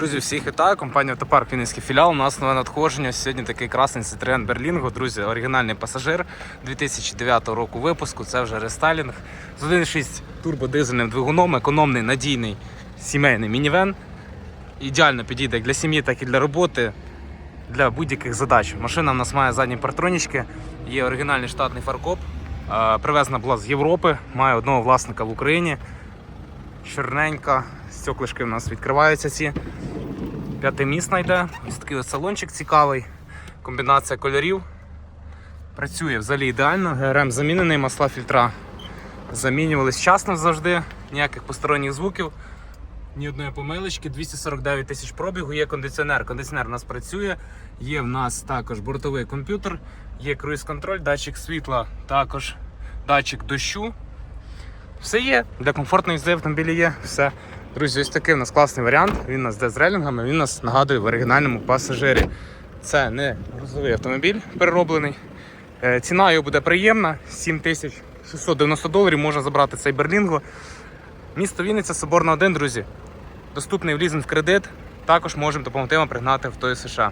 Друзі, всіх вітаю. Компанія Автопарк Вінницький філіал. У нас нове надходження. Сьогодні такий красний Citroen Berlingo. Друзі, оригінальний пасажир 2009 року випуску. Це вже рестайлінг. З 1.6 турбодизельним двигуном, економний, надійний сімейний мінівен. Ідеально підійде як для сім'ї, так і для роботи. Для будь-яких задач. Машина в нас має задні партронічки, є оригінальний штатний фаркоп. Е, Привезена була з Європи, має одного власника в Україні. Чорненька, стеклишки у нас відкриваються ці. П'ятимісна йде. Ось такий ось салончик цікавий. Комбінація кольорів. Працює взагалі ідеально. ГРМ замінений, масла фільтра замінювались вчасно завжди, ніяких посторонніх звуків. Ні одної помилочки, 249 тисяч пробігу, є кондиціонер. Кондиціонер у нас працює. Є в нас також бортовий комп'ютер, є круїз-контроль, датчик світла, також датчик дощу. Все є, для комфортної їзди автомобілі є. Все. Друзі, ось такий у нас класний варіант. Він нас йде з рейлінгами, він нас нагадує в оригінальному пасажирі. Це не грузовий автомобіль перероблений. Е, Ціна його буде приємна, 7690 доларів можна забрати цей Берлінго. Місто Вінниця, Соборна 1, друзі. Доступний в лізинг кредит. Також можемо допомогти вам пригнати в той США.